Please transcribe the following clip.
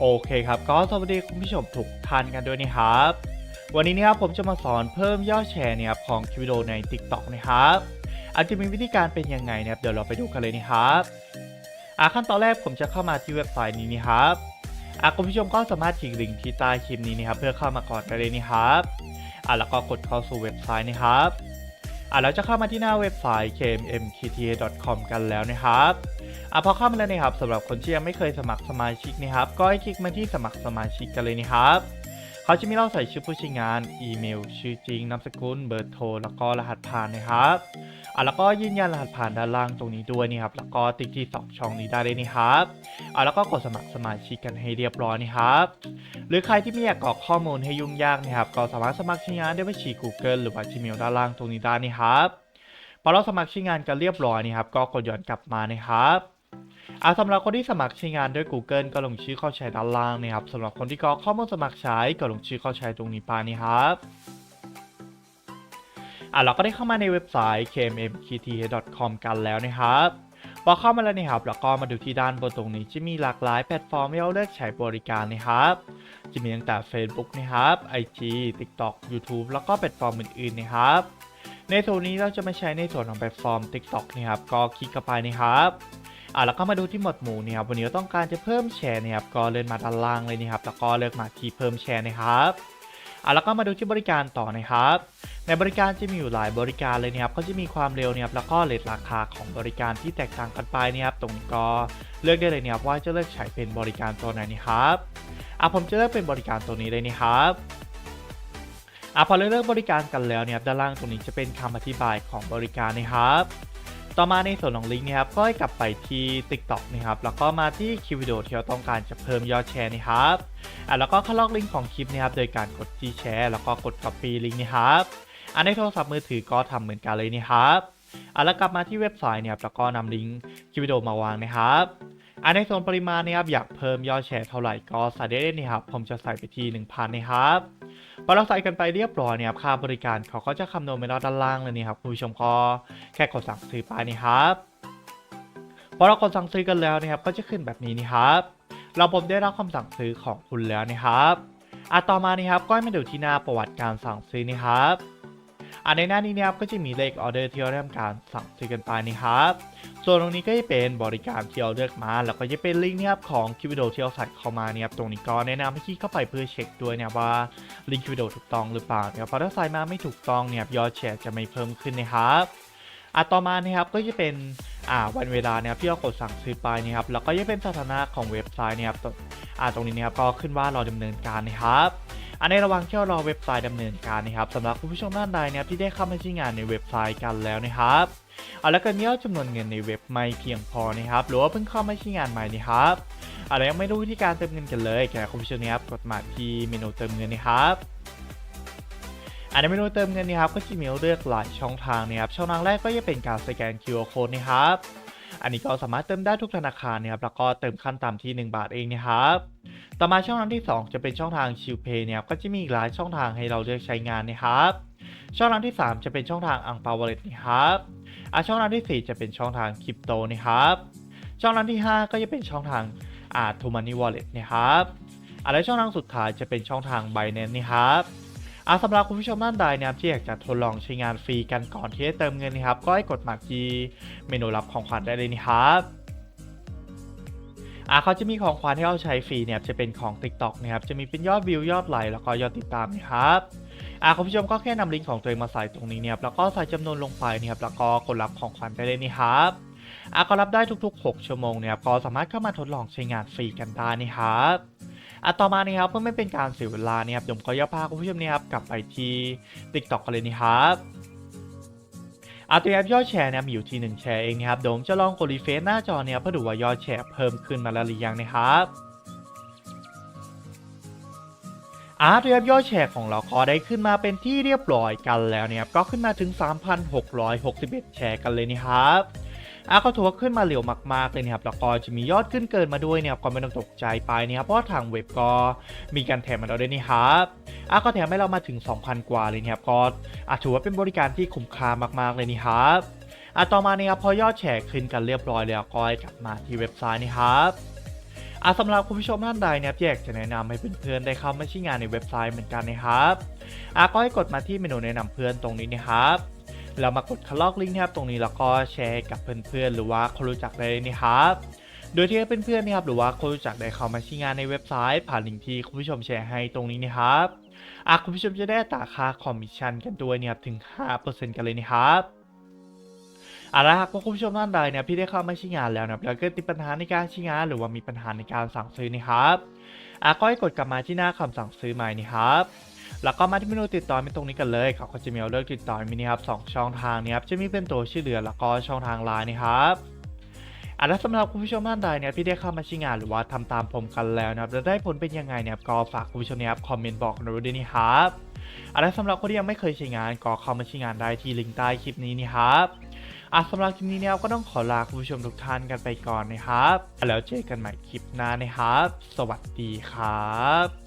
โอเคครับ ก็สวัสดีคุณผู้ชมทุกท่านกันด้วยนะครับ วันนี้นะครับผมจะมาสอนเพิ่มยอดแชร์เนี่ยครับของคลิปวิดีโอใน TikTok นะครับอาจจะมีวิธีการเป็นยังไงนะครับเดี๋ยวเราไปดูกันเลยนะครับอะขั้นตอนแรกผมจะเข้ามาที่เว็บไซต์นี้นะครับอะคุณผู้ชมก็สามารถคลิกลิงก์ที่ใต้คลิปนี้นะครับเพื่อเข้ามาก่อนได้เลยนะครับอะแล้วก็กดเข้าสู่เว็บไซต์นะครับอะแล้วจะเข้ามาที่หน้าเว็บไซต์ kmmkta.com กันแล้วนะครับ อะพอเข้ามาแล้วนะครับสำหรับคนที่ยังไม่เคยสมัครสมาชิกนะครับ ก็ให้คลิกมาที่สมัครสมาชิกกันเลยนะครับเขาจะมีเราใส่ชื่อผู้ใช้งาน อีเมล ชื่อจริง นามสกุล เบอร์โทร แล้วก็รหัสผ่านนะครับอะแล้วก็ยืนยันรหัสผ่านด้านล่างตรงนี้ด้วยนี่ครับ แล้วก็ติ๊กที่สองช่องนี้ได้เลยนี่ครับอะแล้วก็กดสมัครสมาชิกกันให้เรียบร้อยนี่ครับ หรือใครที่ไม่อยากกรอกข้อมูลให้ยุ่งยากนะครับ ก็สามารถสมัครใช้งานด้วยบัญชี Google หรือว่า Gmail ด้านล่างตรงนี้ได้นี่ครับ พอเราสมัครใช้งานกันเรียบร้อยนี่ครับ ก็กดย้อนกลับมานะครับอะสำหรับคนที่สมัครใช้งานด้วย Google ก็ลงชื่อเข้าใช้ด้านล่างนะครับสำหรับคนที่กรอกข้อมูลสมัครใช้ก็ลงชื่อเข้าใช้ตรงนี้ไปนี่ครับอะเราก็ได้เข้ามาในเว็บไซต์ kmmkta.com กันแล้วนะครับพอเข้ามาแล้วนะครับเราก็มาดูที่ด้านบนตรงนี้จะมีหลากหลายแพลตฟอร์มให้เราเลือกใช้บริการนะครับ จะมีตั้งแต่ Facebook นะครับ IG TikTok YouTube แล้วก็แพลตฟอร์มอื่นๆนะครับ ในส่วนนี้เราจะมาใช้ในส่วนของแพลตฟอร์ม TikTok นะครับก็คลิกเข้าไปนะครับอะแล้วก็มาดูที่หมวดหมู่เนี่ยครับวันนี้เราต้องการจะเพิ่มแชร์เนี่ยครับก็เลื่อนมาด้านล่างเลยนะครับแล้วก็เลือกมาที่เพิ่มแชร์นะครับอะแล้วก็มาดูที่บริการต่อนะครับ ในบริการจะมีอยู่หลายบริการเลยนะครับก็จะมีความเร็วเนี่ยครับแล้วก็เลทราคาของบริการที่แตกต่างกันไปเนี่ยครับตรงนี้ก็เลือกได้เลยเนี่ยครับว่าจะเลือกใช้เป็นบริการตัวไหนนะครับอะผมจะเลือกเป็นบริการตัวนี้เลยนะครับ อะพอเลือกบริการกันแล้วเนี่ยด้านล่างตรงนี้จะเป็นคำอธิบายของบริการนะครับ ต่อมาในส่วนของลิงก์นะครับก็ให้กลับไปที่ TikTok นะครับแล้วก็มาที่คลิปวิดีโอที่เราต้องการจะเพิ่มยอดแชร์นะครับอะแล้วก็เข้าลอกลิงก์ของคลิปนะครับโดยการกดที่แชร์แล้วก็กด Copy ลิงก์นะครับอันในโทรศัพท์มือถือก็ทำเหมือนกันเลยนะครับอะแล้วกลับมาที่เว็บไซต์เนี่ยแล้วก็นำลิงก์คลิปวิดีโอมาวางนะครับ อันในส่วนปริมาณนะครับอยากเพิ่มยอดแชร์เท่าไหร่ก็ใส่ได้เลยนะครับผมจะใส่ไปที่ 1,000นะครับพอเราใส่กันไปเรียบร้อยเนี่ยค่าบริการเขาก็จะคำนวณไปแล้ด้านล่างเลยนี่ครับคุณผู้ชมก็แค่กดสั่งซื้อไปนี่ครับพอเรากดสั่งซื้อกันแล้วนะครับก็จะขึ้นแบบนี้นี่ครับ เราผมได้รับคำสั่งซื้อของคุณแล้วนะครับอะต่อมานี่ครับก็ให้มาดูที่หน้าประวัติการสั่งซื้อนี่ครับ อะในหน้านี้นะครับก็จะมีเลขออเดอร์ที่เราทำการสั่งซื้อกันไปนี่ครับ ส่วนตรงนี้ก็จะเป็นบริการที่เราเลือกมา แล้วก็จะเป็นลิงก์นะครับของคลิปวิดีโอที่เราใส่เข้ามาเนี่ยครับตรงนี้ก็แนะนำให้คลิกเข้าไปเพื่อเช็คด้วยนะว่าลิงก์วิดีโอถูกต้องหรือเปล่านะครับเพราะถ้าใส่มาไม่ถูกต้องเนี่ยยอดแชร์จะไม่เพิ่มขึ้นนะครับอะต่อมานะครับก็จะเป็นอ่าวันเวลานะครับที่เรากดสั่งซื้อไปนะครับแล้วก็จะเป็นสถานะของเว็บไซต์นะครับตรงอ่าตรงนี้นะครับก็ขึ้นว่าเราดำเนินการนะครับ อันในระหว่างที่รารอเว็บไซต์ดำเนินการนะครับสำหรับคุณผู้ชมท่านใดนะครับที่ได้เข้ามาใช้งานในเว็บไซต์กันแล้วนะครับเอาแล้วกันนี้เราจำนวนเงินในเว็บไม่เพียงพอนะครับ หรือว่าเพิ่งเข้ามาใช้งานใหม่นะครับอะไรยังไม่รู้วิธีการเติมเงินกันเลยแกคุณผู้ชมนะครับกดมาที่เมนูเติมเงินนะครับอันในเมนูเติมเงินนะครับก็จะมีเลือกหลายช่องทางนะครับช่องทางแรกก็จะเป็นการสแกน QR code นะครับ อันนี้ก็สามารถเติมได้ทุกธนาคารนะครับแล้วก็เติมขั้นต่ำที่ 1 บาทเองนะครับต่อมาช่องทางที่ 2 จะเป็นช่องทางชิลเพย์นะครับก็จะมีอีกหลายช่องทางให้เราเลือกใช้งานนะครับช่องทางที่ 3 จะเป็นช่องทางอังเปาวอลเล็ตนะครับอะช่องทางที่ 4 จะเป็นช่องทางคริปโตนะครับช่องทางที่ 5 ก็จะเป็นช่องทางอาทูมันนี่วอลเล็ตนะครับอะและช่องทางสุดท้ายจะเป็นช่องทาง b บ n a n c e นะครับ อะสำหรับคุณผู้ชมท่านใดนะครับที่อยากจะทดลองใช้งานฟรีกันก่อนที่จะเติมเงินนะครับ ก็ให้กดหมาที่เมนูรับของขวัญได้เลยนะครับอะเขาจะมีของขวัญที่เราใช้ฟรีเนี่ยจะเป็นของ TikTok นะครับจะมีเป็นยอดวิวยอดไลค์แล้วก็ยอดติดตามนะครับอะคุณผู้ชมก็แค่นำลิงก์ของตัวเองมาใส่ตรงนี้เนี่ยแล้วก็ใส่จำนวนลงไปนะครับแล้วก็กดรับของขวัญได้เลยนี่ครับอะก็รับได้ทุกๆ 6 ชั่วโมงเนี่ยครับก็สามารถเข้ามาทดลองใช้งานฟรีกันได้นี่ครับ อะต่อมานี่ครับเพื่อไม่เป็นการเสียเวลาเนี่ยครับผมก็จะพาคุณผู้ชมเนี่ยครับกลับไปที่ TikTok กันเลยนี่ครับอะตัวแอปยอดแชร์เนี่ยมีอยู่ที่ 1 แชร์เองนะครับเดี๋ยวผมจะลองกดรีเฟซหน้าจอเนี่ยเพื่อดูว่ายอดแชร์เพิ่มขึ้นมาแล้วหรือยังนะครับอะตัวแอปยอดแชร์ของเราก็ได้ขึ้นมาเป็นที่เรียบร้อยกันแล้วเนี่ยก็ขึ้นมาถึง 3,661 แชร์กันเลยนี่ครับ อะก็ถือว่าขึ้นมาเร็วมากๆเลยนะครับแล้วก็จะมียอดขึ้นเกินมาด้วยเนี่ยก็ไม่ต้องตกใจไปนะครับเพราะทางเว็บก็มีการแถมมาเราด้วยนี่ครับอะก็แถมให้เรามาถึง 2,000 กว่าเลยนะครับก็อะถือว่าเป็นบริการที่คุ้มค่ามากๆเลยนี่ครับอะต่อมาเนี่ยครับพอยอดแชร์ขึ้นกันเรียบร้อยแล้วก็กลับมาที่เว็บไซต์นี่ครับอะสำหรับคุณผู้ชมท่านใดเนี่ยพี่อยากจะแนะนำให้เพื่อนๆได้เข้ามาใช้งานในเว็บไซต์เหมือนกันนะครับอะก็ให้กดมาที่เมนูแนะนำเพื่อนตรงนี้นะครับ แล้วมากดคลอกลิงก์นะครับตรงนี้แล้วก็แชร์กับเพื่อนๆ หรือว่าคนรู้จักได้เลยนะครับโดยที่เพื่อนๆนะครับหรือว่าคนรู้จักได้เข้ามาใช้งานในเว็บไซต์ ผ่านลิงก์ที่คุณผู้ชมแชร์ให้ตรงนี้นะครับอะคุณผู้ชมจะได้ตาค่าคอมมิชชั่นกันด้วยเนี่ยครับถึง 5%กันเลยนะครับเอาละครับคุณผู้ชมท่านใดเนี่ยพี่ได้เข้ามาใช้งานแล้วนะแล้วก็ติดปัญหาในการใช้งาน หรือว่ามีปัญหาในการสั่งซื้อนะครับอะก็ให้กดกลับมาที่หน้าคำสั่งซื้อใหม่นี่ครับ แล้วก็มาที่เมนูติดต่อมีตรงนี้กันเลยเขาก็จะมีเอาเลือกติดต่อมีนี่ครับสองช่องทางนี้ครับจะมีเป็นตัวชื่อเดือนแล้วก็ช่องทางไลน์นะครับอะแล้วสำหรับคุณผู้ชมท่านใดเนี่ยพี่ได้เข้ามาช้งานหรือว่าทำตามผมกันแล้วนะครับแล้วได้ผลเป็นยังไงเนี่ยก็ฝากคุณผู้ชมเนี่ยครับคอมเมนต์บอกกันด้วยนะครับอะแล้วสำหรับคนที่ยังไม่เคยใช้งานก็เข้ามาใช้งานได้ที่ลิงก์ใต้คลิปนี้นี่ครับอะสำหรับคลิปนี้เนี่ยก็ต้องขอลาคุณผู้ชมทุกท่านกันไปก่อนนะครับ แล้วเจอกันใหม่คลิปหน้านะครับ สวัสดีครับ